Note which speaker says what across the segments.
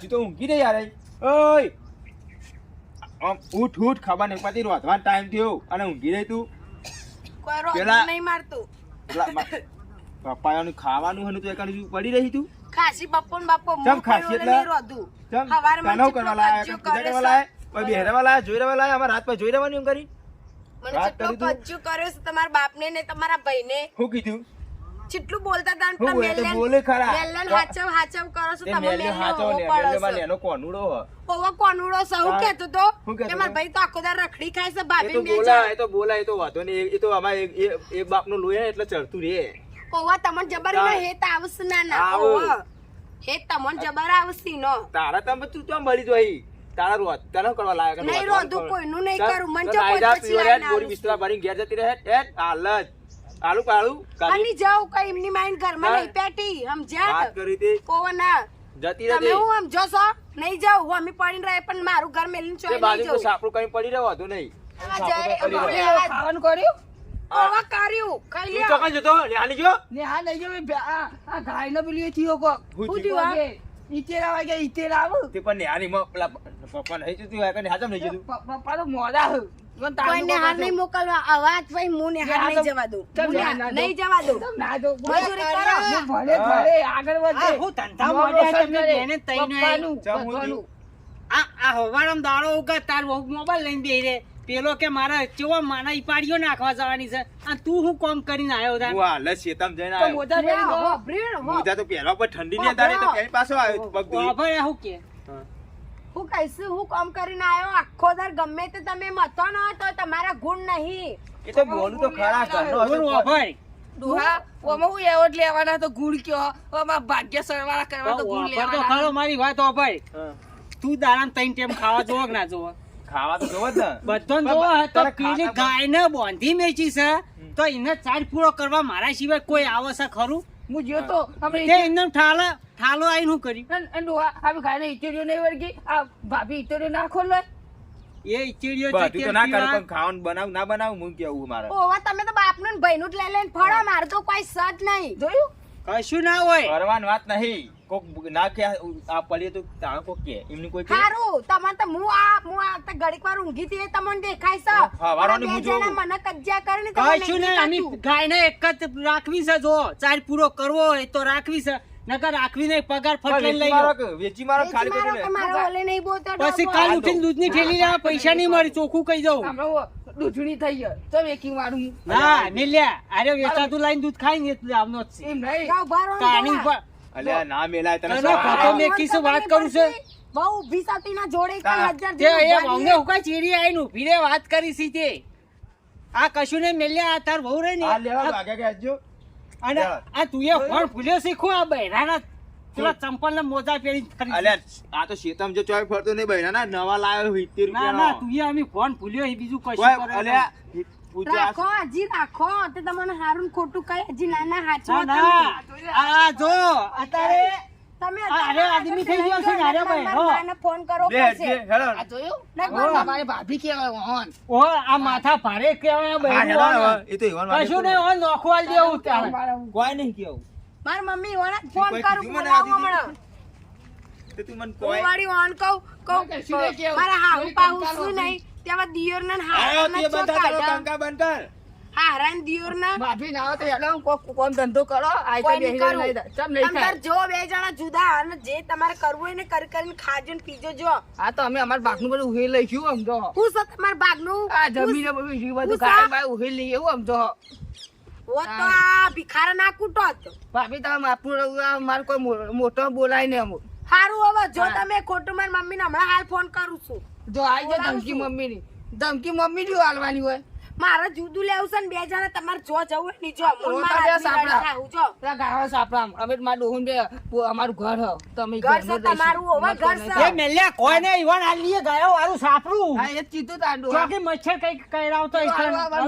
Speaker 1: હજુ તો ઊંઘી રહી યાર. ઓય. આમ ઉઠ ઉઠ ખબર નહીં પડતી રોધવાનો ટાઈમ થયો. અને ઊંઘી રહી તું. પેલા-
Speaker 2: નહીં મારતું.
Speaker 1: પપ્પાનું ખાવાનું હનું તો એકાડી પડી રહી તું?
Speaker 2: ખાસી બપ્પો ને બાપો
Speaker 1: ચમ ખાસી એટલે?
Speaker 2: રોધું.
Speaker 1: ચમ
Speaker 2: હવારમાં
Speaker 1: કરવા લાયા
Speaker 2: કજ્જો
Speaker 1: પૂજા
Speaker 2: કરે
Speaker 1: કરવા લાયા કોઈ બેહરવા લાયા જોઈ રહેવા લાયા અમારા હાથ પર જોઈ રહેવાની એમ કરી?
Speaker 2: મને જેટલો કર્યો છે તમારા બાપને ને તમારા ભાઈને.
Speaker 1: શું કીધું?
Speaker 2: જેટલું બોલતા હતા ને
Speaker 1: હું બોલે તો
Speaker 2: મેલ્યાને-
Speaker 1: બોલે ખરા.
Speaker 2: મેલ્યાને હાચવ હાચવ કરો છો તમે
Speaker 1: મેલ્યો
Speaker 2: મેલ્યો
Speaker 1: ને
Speaker 2: છો.
Speaker 1: એનો કોનુડો હ.
Speaker 2: ઓવો કોનુડો
Speaker 1: સહુ
Speaker 2: કેતો તો કે માર ભાઈ તો આખો દાડો રખડી ખાય છે ભાભી
Speaker 1: તો
Speaker 2: બોલા
Speaker 1: એ તો બોલા એ તો વાતો ને એ- એ તો અમારે એક- એક- એક બાપનું લોહી એટલે ચડતું રે
Speaker 2: ઓવા તમને જબર
Speaker 1: હા.
Speaker 2: ને હેત આવશે ના ના. ઓવા હેત તમને જબર આવશે નો
Speaker 1: તારા તમે તું તો મળી જોઈ તારા રોત તને કરવા લાયક
Speaker 2: નહીં રોધું. કોઈનું નહીં કરું. મન જો કોઈ પછી
Speaker 1: હેડ, બોરી બિસ્તરા ભરીને ઘેર જતી રહે એ હાલ જ આલુ પાડું કાઢી.
Speaker 2: અને કઈ એમની માઇન્ડ ઘરમાં નહીં પેટી હમ જા
Speaker 1: વાત કરી હતી
Speaker 2: ઓવા ના
Speaker 1: જતી
Speaker 2: તમે હું સમજો જોસો નહીં જાઉં હું અમે પડીને રહે પણ મારું ઘર મેલીન ચોય નહીં
Speaker 1: બાજુ સાપડું કઈ પડી રહ્યો હતો નહીં.
Speaker 3: ખાવાનું કર્યું?
Speaker 2: ઓવા કર્યું. ખાઈ લ્યો.
Speaker 1: ચોકન જતો લ્યાની જો
Speaker 3: ને લઈ જાવ આ આ ગાયનો પેલું થયો કોક.
Speaker 1: હું થયું?
Speaker 3: ઈચેરા વાગ્યા ઈચેરા આવું
Speaker 1: તે પણ ન્યાની માં પેલા પપ્પા નહીં જતું હોય કે હાજમ નહીં જતું
Speaker 3: પપ્પા તો મોડા
Speaker 2: કોઈને હાર નહીં મોકલવા. અવાજ ભાઈ હું ને હાર નહીં જવા દઉં.
Speaker 3: ચાલ,
Speaker 2: હું ને
Speaker 3: ના,
Speaker 2: હાર
Speaker 3: ના,
Speaker 2: નહીં જવા દઉં.
Speaker 3: તમ ના જો.
Speaker 2: મજૂરી કરો.
Speaker 3: ભલે ભલે આગળ વધે.
Speaker 4: હું ધંધા
Speaker 3: નવો
Speaker 4: તમે
Speaker 3: કરે.
Speaker 4: બેને તઈને
Speaker 3: પપ્પાનું,
Speaker 1: ચમ હું
Speaker 3: બધાનું.
Speaker 4: આ આ હવારમ દાડો ઉગા તાર મોબાઈલ લઈને બેહી રે પેલો કે મારા ચેવો માના ઈપાડીઓ નાખવા જવાની છે. અને તું હું કોમ કરીને આવ્યો તાર?
Speaker 1: હું હાલ જઈને આવ્યો
Speaker 3: મોજા
Speaker 1: તો પર ઠંડી ની તો પેલી પાછો આવ્યો પગ ધોઈ.
Speaker 4: હું કે?
Speaker 2: હું કહીશું હું કામ કરીને આવ્યો આખો દર ગમે તે તમે મતો ન તો તમારા ગુણ નહીં.
Speaker 1: એ તો બોલું તો ખરા કરનો
Speaker 4: બોલ ભાઈ.
Speaker 3: દુહા ઓમાં હું એવોર્ડ લેવાના તો ગુણ કયો? ઓમાં ભાગ્ય સરવાળા કરવા તો ગુણ
Speaker 4: લેવાના. તો ખરો મારી વાત વાભર
Speaker 1: ભાઈ.
Speaker 4: તું દાડામાં ત્રણ ટેમ ખાવા જોવો કે ના જોવો?
Speaker 1: ખાવા તો જોવો જ ને.
Speaker 4: બધો જોવો તો પેલી ગાયને બાંધી મેચી છે તો એને ચાર પૂરો કરવા મારા સિવાય કોઈ આવે છે ખરું?
Speaker 3: હું જ્યો તો આપણે
Speaker 4: તે એમને ઠાલો ઠાલો આવીને હું કરી?
Speaker 3: અને- ડોહા, આપણે ગાયને ઈચેરીઓ નહીં વળગી. આ ભાભી ઈચેરીઓ ના. ખોલે
Speaker 4: એ ચીડિયો
Speaker 1: બધું તો ના કર પણ ખાવાનું બનાવ ના બનાવ હું કેવું મારે.
Speaker 2: ઓવા તમે તો બાપનું ને ભાઈનું જ લઈ લઈને ફળો મારે તો કોઈ સજ નહીં.
Speaker 3: જોયું?
Speaker 4: કશું ના હોય.
Speaker 1: કરવાની વાત નહીં. કોક ના કે આ પડીએ તો તાણ કોક કે? એમની કોઈ કે?
Speaker 2: સારું તમારે તો હું આ હું આ તો ઘડીક વાર ઊંઘી હતી તમને દેખાય છે.
Speaker 1: હા, વારાની હું જોઉં.
Speaker 2: મને કજ્જા કરે ને તમને
Speaker 4: કશું
Speaker 2: નહીં
Speaker 4: નહીં આની. ગાયને એક જ રાખવી છે જો. ચાર પૂરો કરવો હોય તો રાખવી છે. નકર રાખવી નહીં પગાર
Speaker 1: પણ
Speaker 4: ફટ લઈને
Speaker 1: વેચી
Speaker 4: લઈ
Speaker 1: મારો
Speaker 4: લો
Speaker 1: વેચી મારો ખાલી લે.
Speaker 2: મારો ઓલે નહીં બોલતો
Speaker 4: પછી કાલ ઉઠીને દૂધની ઠેલી લેવા પૈસા નહીં મળે ચોખ્ખું કહી દઉં.
Speaker 3: દૂધણી થઈ ગયો. તો વેકી મારું.
Speaker 4: ના નીલ્યા અરે વેચાતું લાઈન દૂધ ખાઈ ને એટલે આમનો છે.
Speaker 3: એમ નહીં.
Speaker 2: વાળો
Speaker 4: કાની
Speaker 2: જવા.
Speaker 1: અલ્યા ના મેલાય તને સવારે
Speaker 4: ખબર
Speaker 1: આવો.
Speaker 4: વાત કરું છે.
Speaker 2: બહુ ઊભી સાતી ના જોડે એક
Speaker 1: હા.
Speaker 2: હજાર
Speaker 4: તે એ
Speaker 2: જેવું
Speaker 4: અમને હું કાંઈ ચીડી આવીને ઊભી રે વાત કરી સી તે. આ કશું ને મેલ્યા આ તાર વહુ રે ને
Speaker 1: આ લેવા તો
Speaker 4: કે
Speaker 1: આગળ
Speaker 4: અને આ તું એ ફોન ભૂલ્યો શીખો આ બહેરાના પેલા ચંપલ ને મોજા પહેરી
Speaker 1: અલ્યા આ તો શેતમ જો ચોય ફરતો નહીં બહેરા ના નવા લાવ્યો રૂપિયા
Speaker 4: ના ના તું એ અમે ફોન ભૂલ્યો એ બીજું કશું કરે
Speaker 1: અલ્યા પૂજા
Speaker 2: રાખો હજી રાખો. તે તમને હારું ખોટું કઈ હજી નાના હાચવો
Speaker 4: ના ના. આ જો અત્યારે
Speaker 2: તમે
Speaker 4: અરે આદમી થઈ ગયો છે અરે ભાઈ,
Speaker 2: મને ફોન કરો પડશે
Speaker 3: આ જોયું?
Speaker 2: ના,
Speaker 3: હો,
Speaker 2: ના.
Speaker 3: અમારી ભાભી કેવાય હોન
Speaker 4: ઓ આ માથા ભારે કહેવાય આ
Speaker 1: હા હેલો
Speaker 4: બહેરું
Speaker 1: હવે. એ તો ઈવન
Speaker 4: કશું નહીં ઓન નોખવાલ દેવું
Speaker 1: કોઈ નહીં કેવું.
Speaker 2: મારી મમ્મી ફોન કરું બોલાવો હમણાં
Speaker 1: તો તું મને કોઈ
Speaker 2: વાળી ઓન કહું કહું મારા
Speaker 3: હાઉ
Speaker 2: પાહુ શું
Speaker 3: નહીં.
Speaker 2: તેમાં દિયોર ના હારા હારા ને દિયોર ના
Speaker 3: ભાભી ના તો હેલો કોક કોમ ધંધો કરો. આઈ તો બેહી. નહીં ચમ નહીં
Speaker 2: જો બે જણા જુદા અને જે તમારે કરવું હોય ને કર કરીને ખાજો ને પીજો જો.
Speaker 3: હા તો અમે અમાર ભાગનું બધું ઉહી લઈશું આમ તો
Speaker 2: હું છે તમારા ભાગનું
Speaker 3: આ જમીન બધું ઈ બધું
Speaker 2: ઉસા.
Speaker 3: ગાય બાય ઉહી લઈએ એવું આમ તો
Speaker 2: ઓ તો આ ભિખારા ના કૂટોત
Speaker 3: ભાભી તમે આપણું મારે કોઈ મોટો બોલાય ને અમુક
Speaker 2: સારું હવે જો તમે ખોટું મારી મમ્મીને હમણાં હાલ ફોન કરું છું.
Speaker 3: જો આઈ જાય ધમકી
Speaker 2: મમ્મી
Speaker 3: મમ્મીની. ધમકી મમ્મી ની હાલવાની હોય.
Speaker 2: મારે જુદું લેવું છે ને બે જણા તમારે જો જવું હોય ને જો
Speaker 3: ગાવા સાપડા અમે મારા ડોહું બે અમારું ઘર હો. તમે
Speaker 2: ઘર છે તમારું,
Speaker 3: રહીશું.
Speaker 2: ઘર છે.
Speaker 4: એ મેલ્યા કોઈ ને ઈવન આ લીએ ગાયો વાળું સાપડું
Speaker 3: હા એ જ તાંડો તાર ડોહા.
Speaker 4: મચ્છર કઈ કઈરાવ તો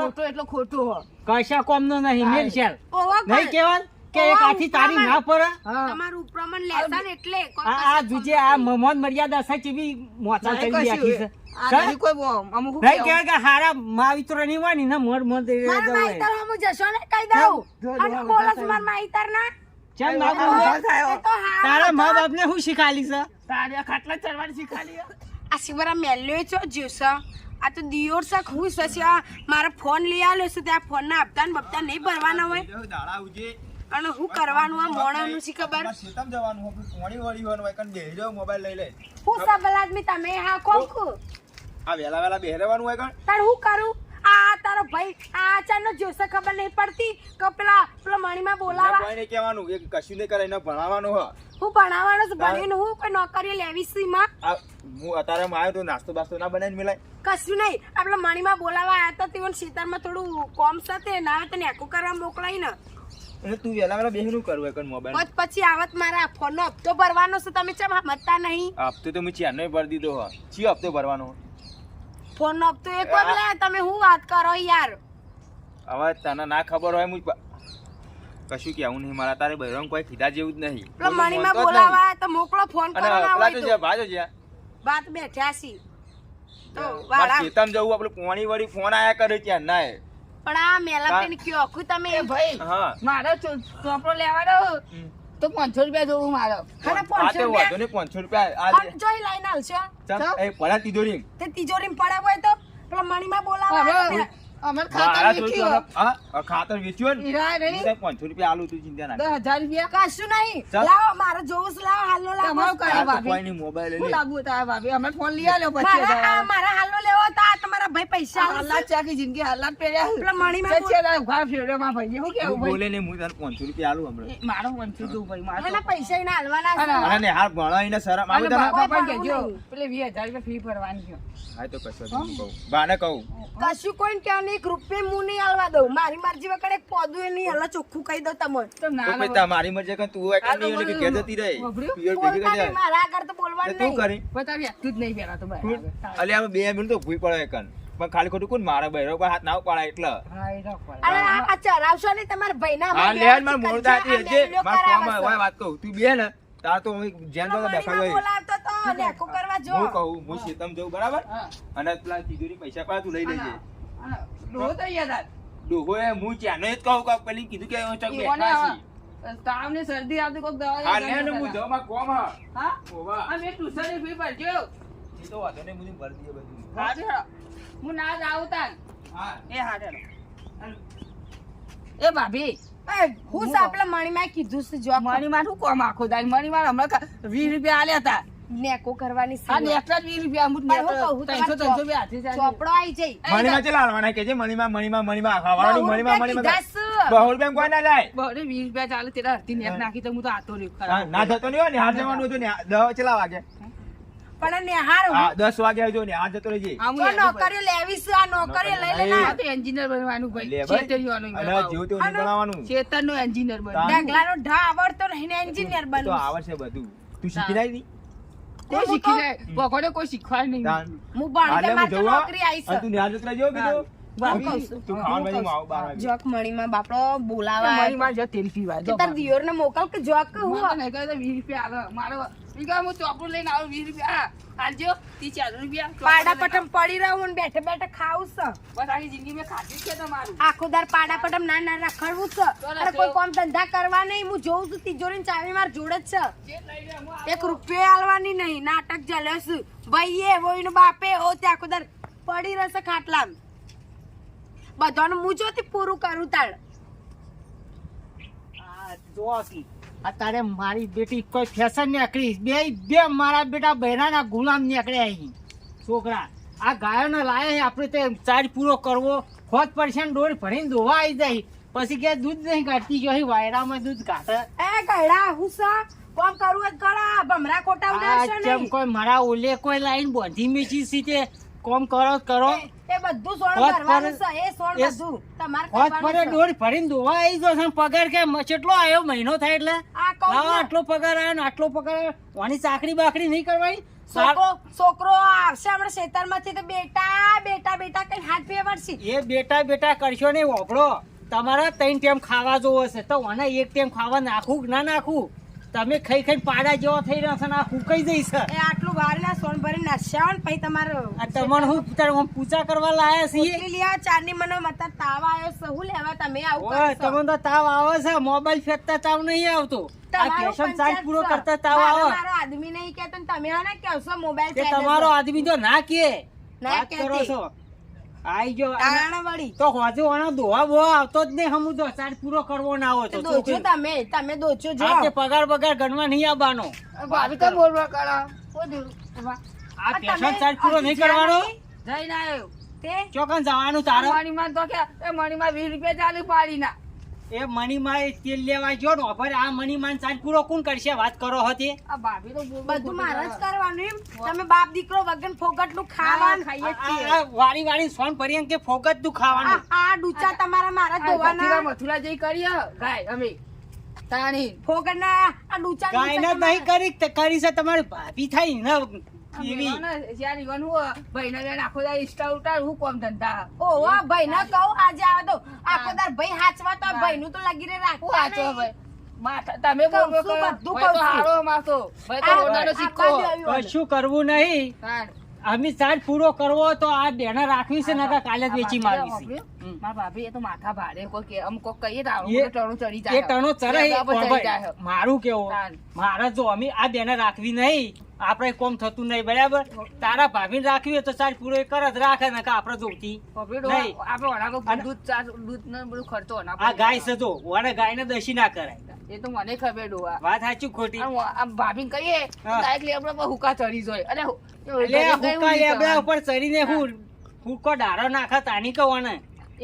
Speaker 3: મોટો એટલો ખોટું હો.
Speaker 4: કશા કોમ નો નહીં મેલ શેલ.
Speaker 2: ઓવા
Speaker 4: નહીં. કેવાન કે એક આથી તારી ના પડે
Speaker 3: હા
Speaker 2: તમારું ઉપરામણ લેસન એટલે
Speaker 4: આ જુજે આ મમોન મર્યાદા છે ચીવી મોચા કરી રાખી છે
Speaker 3: આ કોઈ અમુક
Speaker 4: નહીં
Speaker 3: કહેવું?
Speaker 4: કે હારા માવિત્રની હોય ને એના મર મર દઈ
Speaker 2: મારા
Speaker 4: દેવાય.
Speaker 2: જશો ને કહી દઉં
Speaker 3: જો, જો,
Speaker 2: અને
Speaker 3: જો,
Speaker 2: બોલો
Speaker 3: જો,
Speaker 2: છો મારા માઈતર ના
Speaker 4: ચમ
Speaker 3: આ
Speaker 4: ના
Speaker 3: ઊભા
Speaker 4: બોલે?
Speaker 3: થયો.
Speaker 2: એ તો હારા
Speaker 4: તારા મા
Speaker 2: હતા.
Speaker 4: બાપ ને શું શીખાલી છે
Speaker 3: તારે આ ખાટલા ચડવાની શીખાડી
Speaker 2: આ શિવરા મેલ્યો છો જ્યુસ આ તો દિયોર હશે આ ફોન લઈ આવ્યો છે ત્યાં ફોન ના હપ્તા ને બપ્તા નહીં ભરવાના હોય અને હું કરવાનું આ મોણાનું છે ખબર?
Speaker 1: શેતમ જવાનું હોય પોણી વળી હોવાનું હોય કન બેહી જાવ મોબાઈલ લઈ લે.
Speaker 2: હું સબલ આદમી તમે હા કોકુ
Speaker 1: આ વેલા વેલા બેહરવાનું હોય કન
Speaker 2: તાર હું કરું? આ તારો ભાઈ આ અચાનક જોશે ખબર નહીં પડતી? કે પેલા પેલા મણીમાં બોલાવા
Speaker 1: કોઈ નહીં કહેવાનું એ કશું નહીં કરે એને ભણાવવાનું હ.
Speaker 2: હું ભણાવવાનો છું ભણીને હું કોઈ નોકરી લેવી છું માં?
Speaker 1: હું અત્યારે આવ્યો તો નાસ્તો બાસ્તો ના બનાવીને મિલાય.
Speaker 2: કશું નહીં. આપણે મણીમાં બોલાવા આવ્યા હતા શીતરમાં થોડું કોમ સાથે ના આવે તો નેકું કરવા મોકલાય ને
Speaker 1: એટલે તું વેલા વેલા બેહીનું કરવું એકન મોબાઈલ
Speaker 2: પછી પછી આવત મારા ફોનનો હપ્તો ભરવાનો છે તમે ચમ સમજતા નહીં?
Speaker 1: હપ્તો તો મેં ચેનનો ભરી દીધો હ ચી હપ્તો ભરવાનો?
Speaker 2: ફોનનો હપ્તો એક વાર તમે હું વાત કરો યાર?
Speaker 1: હવે તને ના ખબર હોય મુજ કશું કેવું નહીં. મારા તારે બહેરામ કોઈ કીધા જેવું જ નહીં.
Speaker 2: પેલા મણીમાં બોલાવા તો મોકલો ફોન. કરો ના હોય
Speaker 1: તો ભાજો જ્યા.
Speaker 2: વાત બેઠ્યા છી તો વાળા
Speaker 1: ખેતમ જવું આપણે પોણી વળી ફોન આયા કરે ત્યાં ના.
Speaker 2: પણ આ મેલા કયો? કુ તમે
Speaker 3: એ ભાઈ
Speaker 1: હા.
Speaker 3: મારો ચોપડો લેવાનો. તો પાંચસો રૂપિયા જોવું મારો.
Speaker 1: આ
Speaker 2: પાંચસો
Speaker 1: તો
Speaker 2: રૂપિયા.
Speaker 1: 500 રૂપિયા.
Speaker 2: જોઈ લઈને આવશો
Speaker 1: ચાલ, એ પડા તિજોરી
Speaker 2: તે તિજોરી પડે હોય તો પેલા મણીમાં બોલાવા.
Speaker 3: અમારે વેચ્યું
Speaker 1: હા, ખાતર વેચ્યું ને
Speaker 3: હીરા નહીં
Speaker 1: હું 500 રૂપિયા આલું તું ચિંતા ના કર.
Speaker 3: રૂપિયા
Speaker 2: કશું નહીં લાવો મારે જોવું છે લાવો હાલો લાવો
Speaker 3: તમારું કઈ ભાભી?
Speaker 1: કોઈ નહીં, મોબાઈલ લે.
Speaker 3: લાગુ તારા ભાભી અમે ફોન લઈ આલ્યો પછી
Speaker 2: મારા મારા હાલો લેવો હતા તમારા ભાઈ પૈસા. છે
Speaker 3: આખી જિંદગી હાલાત પહેર્યા
Speaker 2: પેલા મણીમાં
Speaker 3: છે છે ઉઘાડ ફેરવ્યો મારા ભાઈએ. શું કેવું ભાઈ?
Speaker 1: બોલે ને હું તને 500 રૂપિયા આલું હમણાં.
Speaker 3: મારો વંશી તું ભાઈ મારો
Speaker 2: એના પૈસા એને હાલવાના છે.
Speaker 3: અને-
Speaker 1: અને હાલ ભણાવીને શરમ આવે
Speaker 3: અને બાપા પણ
Speaker 2: ભણવું
Speaker 3: પેલે વીસ હજાર રૂપિયા ફી ભરવાની છે
Speaker 1: હા, તો કશો નહીં, કહું. બાને કહું.
Speaker 2: કશું કોઈ કે એક રૂપિયા હું નહીં આલવા દઉં. મારી મરજી વગર એક પોદું એ નહીં હાલો ચોખ્ખું કહી દઉં તમને.
Speaker 3: તો
Speaker 1: તો
Speaker 3: ના
Speaker 1: પછી તારી મરજી કે તું એક
Speaker 3: આ તો
Speaker 1: નહીં ને કે જતી રહે.
Speaker 2: મારા આગળ તો બોલવાનું
Speaker 1: તું કરી.
Speaker 3: બતાવી તું જ નહીં પહેલા તો ભાઈ
Speaker 1: અલે આમાં બે મિનિટ તો ભૂઈ પડે એકન. પણ ખાલી ખોટું કોણ મારા બહેરો પર હાથ ના પાડાય એટલે.
Speaker 3: હા એ રાખો
Speaker 2: અરે આ આ ચરાવશો નહીં તમારા ભાઈના
Speaker 1: હા લેન માર
Speaker 2: વ્યવસ્થિત
Speaker 1: મોડું થાય
Speaker 2: કરજો,
Speaker 1: તે
Speaker 2: આ
Speaker 1: હજે માર કોમ હોય વાત કહું. તું બે ને તાર તો હું જેમ તો
Speaker 2: બેઠા
Speaker 1: હોય.
Speaker 2: બોલાવતો તો નેકો કરવા જો.
Speaker 1: હું કહું હું શેતમ જઉં બરાબર? અને પેલા તિજોરી પૈસા પાછા તું લઈ લેજે.
Speaker 3: હા. ડોહો તો યાદ આવ.
Speaker 1: ડોહો એ હું ચાનો જ કહું કે પેલી કીધું કે હું ચોક બેઠા છીએ.
Speaker 3: તાવ ને શરદી આવતી કોક દવા
Speaker 1: હા લે ને હું
Speaker 3: જતા.
Speaker 1: કોમ હા.
Speaker 3: હા?
Speaker 1: ઓવા
Speaker 3: આ મેં ટ્યુશનની ફી ભરજો
Speaker 1: એ તો ભરી બધું.
Speaker 3: હા ના જ આવું તાન
Speaker 1: હા.
Speaker 3: એ હા ચાલો. એ ભાભી
Speaker 2: હું સાપલા મણીમાં કીધું છે જોબ
Speaker 3: મણીમાં શું કોમ આખો દાડી મણીમાં હમણાં વીસ રૂપિયા આલ્યા હતા.
Speaker 2: નેકો કરવાની
Speaker 3: આ જ વીસ રૂપિયા અમુક ત્રણસો
Speaker 2: તમારે
Speaker 3: ત્રણસો રૂપિયા હાથે જાય
Speaker 2: ચોપડો આવી જઈ.
Speaker 1: મણીમાં ચલા હાલવાના કે છે મણીમાં મણીમાં મણીમાં ખાવાનું મણીમાં મણીમાં. બહુ રૂપિયા કોઈ ના જાય
Speaker 3: બહુ 20 રૂપિયા ચાલે તેરા હાથથી નેક નાખી તો હું તો આતો રહ્યો ખરા.
Speaker 1: ના જતો નહીં ને હાર જવાનું હતું ને 10 ચલા વાગે.
Speaker 2: પણ નેહાર.
Speaker 1: હા 10 વાગે આવજો ને હાર જતો રહેજે.
Speaker 3: આ હું
Speaker 2: નોકરી
Speaker 3: એનું
Speaker 2: નોકરીઓ લેવી છે આ નોકરી લઈ લે.
Speaker 3: ના તો એન્જિનિયર બનવાનું ભાઈ ચેતરીવાનું
Speaker 1: અને જેવું તેવું નહીં
Speaker 2: અને-
Speaker 1: ભણાવવાનું
Speaker 3: ચેતન નો એન્જિનિયર બનવાનું.
Speaker 1: તાન-
Speaker 2: ઢા આવડતો નહીં ને એન્જિનિયર
Speaker 1: તો
Speaker 2: બનવું.
Speaker 1: આવડશે બધું. તું શીખી દી?
Speaker 3: કોઈ શીખી જાય કોઈ શીખવાય નહીં.
Speaker 2: હું
Speaker 1: ભણતર હો.
Speaker 2: નોકરી
Speaker 1: આવીશ તું જતો રહેજો કીધું.
Speaker 2: જોક મણીમાં બાપડો બોલાવા
Speaker 3: મારી જો તેલ પીવા
Speaker 2: કે તાર દિયોરને મોકલ કે જોક હું
Speaker 3: હું. નહીં કહે તો વીસ રૂપિયા આવે. મારો ઈ હું ચોપડું લઈને આવું વીસ રૂપિયા. આલજો ત્રીસ ચાર રૂપિયા.
Speaker 2: પાડા પટમ પડી રહું ને બેઠે બેઠે ખાવું છે.
Speaker 3: બસ આખી જિંદગી મેં ખાધી છે તમારું.
Speaker 2: આખો દાર પાડા પટમ ના ના રખડવું છે. અરે કોઈ કામ ધંધા કરવા નહીં હું જોઉં છું તિજોરી ચાવી માર જોડે જ છે. એક રૂપિયો આલવાની નહીં નાટક જલસ ભાઈ એ વોઈનો બાપે ઓ તે આખો દર પડી રહેશે ખાટલામ. બધાનું હું જોતી પૂરું કરું તાળ
Speaker 4: અત્યારે મારી બેટી કોઈ ફેશન નીકળી. બે બે મારા બેટા બહેરાના ગુલામ નીકળ્યા અહીં. છોકરા આ ગાયોને લાયા આપણે તે ચાર્જ પૂરો કરવો. ખોટ ને ડોર ભરીને ધોવા આવી જાય. પછી કે દૂધ નહીં કાઢતી ગયો વાયરામાં દૂધ કાઢે.
Speaker 2: એ ગયડા હુસા કોમ કરું જ કરા ભમરા ખોટા
Speaker 4: આ
Speaker 2: ઉડાડશો નહીં.
Speaker 4: કોઈ મારા ઓલે કોઈ લાઈન બોધી મીચી સીતે કોમ કરો કરો.
Speaker 2: બધું સોણ ભરવાનું છે એ સોણ બધું. તમારે
Speaker 4: ખોટ પડે
Speaker 2: કરવાનું છે.
Speaker 4: ડોર ભરીને દોવા આવી જશે પગાર કે કેટલો આવ્યો મહિનો થાય એટલે?
Speaker 2: આ કહું
Speaker 4: લાવો,
Speaker 2: ને,
Speaker 4: આટલો પગાર આવ્યો ને આટલો પગાર વાની ચાકરી બાકરી નહીં કરવાની?
Speaker 2: છોકરો છોકરો આવશે હમણાં ખેતરમાંથી તો બેટા બેટા બેટા કઈ હાથ ફેરવશે
Speaker 4: એ બેટા બેટા કરશો નહીં ઓગળો તમારે ત્રણ ટાઈમ ખાવા જોવો છે. તો એક ટાઈમ ખાવા નાખું ના નાખું? તમે ખાઈ ખાઈ પાડા જેવા થઈ રહ્યા છો ને આ હુકાઈ જઈશ?
Speaker 2: એ આટલું વાર ના સોન ભરી નાસ્યા ને પછી તમારો
Speaker 4: તમને હું તારે પૂજા કરવા લાયા છીએ?
Speaker 2: લ્યા ચાની મને મત તાવ આવ્યો છે હું લેવા તમે આવું કરો?
Speaker 4: તમને તો તાવ આવે છે મોબાઈલ ફેંકતા તાવ નહીં આવતો. પૂરો કરતા તાવ આવે.
Speaker 2: મારો આદમી નહીં કહેતો તમે આને કહેશો મોબાઈલ
Speaker 4: કે તમારો આદમી તો ના કે
Speaker 2: ના
Speaker 4: કરો છો. આઈ ગયો અને
Speaker 2: તાણ
Speaker 4: તો હોજે ઓનો દોવા બોવા આવતો જ નહીં હમું તો ચાર્જ પૂરો કરવો ના હોય તો
Speaker 2: દોચો તમે તમે દોચો જો.
Speaker 4: આ તે પગાર ગણવા નહીં આવવાનો.
Speaker 3: ભાભી તો બોલ બોલ કરો
Speaker 4: આ
Speaker 2: આ તમે
Speaker 4: પૂરો નહીં કરવાનો?
Speaker 3: જઈને આવ્યો
Speaker 2: તે
Speaker 4: ચોકન જવાનું તારા?
Speaker 3: મણીમાં તો કે એ મણીમાં વીસ રૂપિયા ચાલુ પાડી ના
Speaker 4: એ મણીમાં તેલ લેવા ગયો ને હવે આ મણીમાન ચાર્જ પૂરો કોણ કરશે? વાત કરો હતી.
Speaker 3: આ ભાભી તો
Speaker 2: બધું મારે જ કરવાનું એમ. તમે બાપ દીકરો વગર ફોગટનું ખાવાનું ખાઈએ છીએ
Speaker 4: વાળી વાળી સોન ભરી કે ફોગટ તું
Speaker 2: આ
Speaker 4: ખાવાનું
Speaker 2: આ ડૂચા તમારા મારા ધોવાના.
Speaker 3: મથુરા જઈ કરીએ? ગાય અમે. તાણી.
Speaker 2: ફોગટ ના આ ડૂચા
Speaker 4: ગાય
Speaker 2: ના
Speaker 4: નહીં કરી કરી છે તમારી ભાભી થાય ને.
Speaker 3: જ્યાં ઈવન હું ભાઈને બેન આખો દાર ઇન્સ્ટા ઉતાર હું કોમ ધંધા.
Speaker 2: ઓહો ભાઈ ના કહું આજે આવો તો. આખો દાર ભાઈ હાચવા તો ભાઈ નું તો લગી રે
Speaker 3: હું
Speaker 2: રાખવા
Speaker 3: ભાઈ. તમે. માથો ભાઈ તો
Speaker 2: આ-
Speaker 3: રોનાનો
Speaker 2: આ
Speaker 3: સિક્કો.
Speaker 2: બાજુ આવ્યું હવે.
Speaker 4: કશું કરવું નહીં. અમે ચાર્જ પૂરો કરવો તો આ બેનર રાખવી છે નકર કાલે જ વેચી મારવી છે. હમ.
Speaker 3: મારા ભાભી એ તો માથા કોઈ અમ કહીએ ટણું ચડી જાય. એ ચડી
Speaker 4: મારું કેવું મારા જો અમે આ બેનર રાખવી નહીં આપણે કોમ થતું નહીં બરાબર? તારા ભાભી રાખવી હોય તો ચાર્જ પૂરો કરે જ રાખે ને આપણે જોતી
Speaker 3: આપણે દૂધ દૂધ ને બધું ખર્ચો
Speaker 4: આ ગાય છે જો વાળે ગાયને દસી ના કરાય.
Speaker 3: એ તો મને ખબર ડોહા
Speaker 4: વાત સાચી ખોટી.
Speaker 3: આમ ભાભીને કહીએ. ડાયરેક્ટ લેબડા પર હુકા ચડી જોય. અને
Speaker 4: હુકા લેબડા ઉપર ચડીને હું. હુકો ડારો નાખા તાની કવાને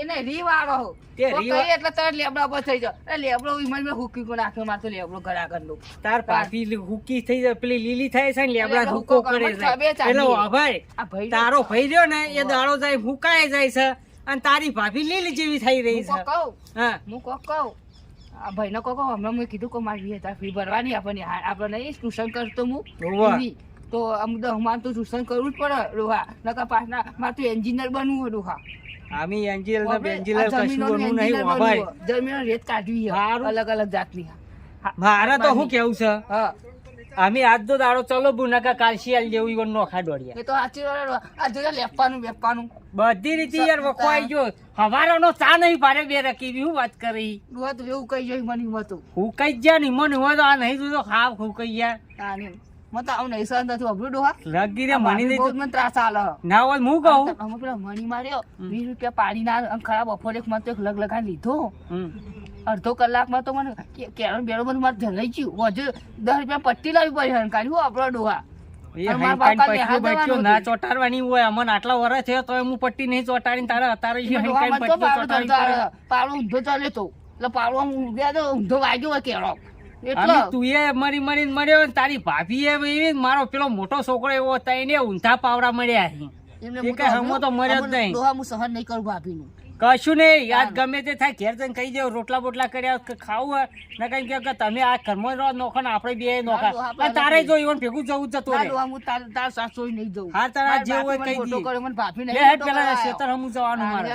Speaker 3: એને રી વાળો
Speaker 4: તે રી
Speaker 3: એટલે તરત લેબડા ઉપર થઈ જાય એટલે લેબડો ઈમાન મેં હુકી કો નાખ્યો મારે તો લેબડો કર લો.
Speaker 4: તાર પાપી હુકી થઈ જાય પેલી લીલી થાય છે ને લેબડા હુકો કરે છે. એટલે ભાઈ તારો ભાઈ રહ્યો ને એ દાડો જાય હુકાય જાય છે અને તારી ભાભી લીલી જેવી થઈ રહી છે.
Speaker 3: હું કહું?
Speaker 4: હા.
Speaker 3: હું કહું? આ ભાઈને કોક કહું હમણાં મેં કીધું કે મારી હજાર ફી ભરવાની આપણને હા, આપણે નહીં ટ્યુશન કરતો હું. તો આમ હમણાં તો ટ્યુશન કરવું જ પડે ડોહા નકા પાછના મારે તો એન્જિનિયર બનવું ડોહા
Speaker 4: આમી એન્જિનિયર ને
Speaker 3: એન્જિનિયર
Speaker 4: કશું બનવું નહીં ભાઈ.
Speaker 3: જમીન રેત કાઢવી. અલગ અલગ જાતની. હા,
Speaker 4: મારે તો હું કેવું છે?
Speaker 3: હા
Speaker 4: અમે આજ તો દાડો ચલો બુનાકા કાલશિયાલ જેવું ઈવન નોખા દોડ્યા
Speaker 3: એ તો સાચી. આ જોજો લેપવાનું બેપવાનું
Speaker 4: બધી રીતે યાર વખવાઈ ગયો હવારોનો ચા નહીં ભારે બે રકીવી હું વાત કરી
Speaker 3: ડોહા તો એવું કહી જાય મને હું તો
Speaker 4: હું કઈ જ નહીં મને હું તો આ નહીં તો ખાવ હું કઈ યાર
Speaker 3: મત. મને તો આવું નહીં સર નથી અભરું ડોહા.
Speaker 4: લગી રે
Speaker 3: આ દે
Speaker 4: તો-
Speaker 3: મને ત્રાસ આલે.
Speaker 4: ના હોય હું કહું
Speaker 3: અમે પેલા મણી માર્યો 20 રૂપિયા પાડી ના ખરાબ બપોરે એક મત એક લગ લગા લીધો. અડધો કલાકમાં તો મને કે- બેરો બધું મારે જલાઈ ગયું હજુ દસ રૂપિયા પટ્ટી લાવી પડી હણકારી હું આપણો ડોહા.
Speaker 4: ના ચોટાડવાની હોય અમને આટલા વરસ છે તો હું પટ્ટી નહીં તારે અત્યારે
Speaker 3: ઊંધો ચાલે તો. એટલે ઊંઘ્યા તો ઊંધો વાગ્યો હોય કેળો. એટલે
Speaker 4: તું એ મરી મરીને મળ્યો ને તારી ભાભી એ મારો પેલો મોટો છોકરો એવો હતા એને ઊંધા પાવડા મળ્યા
Speaker 3: એમને હું
Speaker 4: તો મર્યો જ નહીં.
Speaker 3: હું સહન નહીં કરું ભાભીનું.
Speaker 4: કશું નહીં યાદ ગમે તે થાય ઘેર જઈને કહી દેવું રોટલા બોટલા કર્યા ખાવું હોય ને કઈ કે કે તમે આ ઘરમાં રહો નોખો ને આપણે બે નોખા તારે જો ઈવન ભેગું જવું જતો
Speaker 3: ના હું તાર તાર સાસુ નહીં જવું
Speaker 4: હા, તારા
Speaker 3: જે
Speaker 4: જેવું હોય
Speaker 3: કઈ
Speaker 4: કહી દી.
Speaker 3: મને ભાભી નહીં
Speaker 4: હેડ પેલા. ખેતર હમું જવાનું મારે.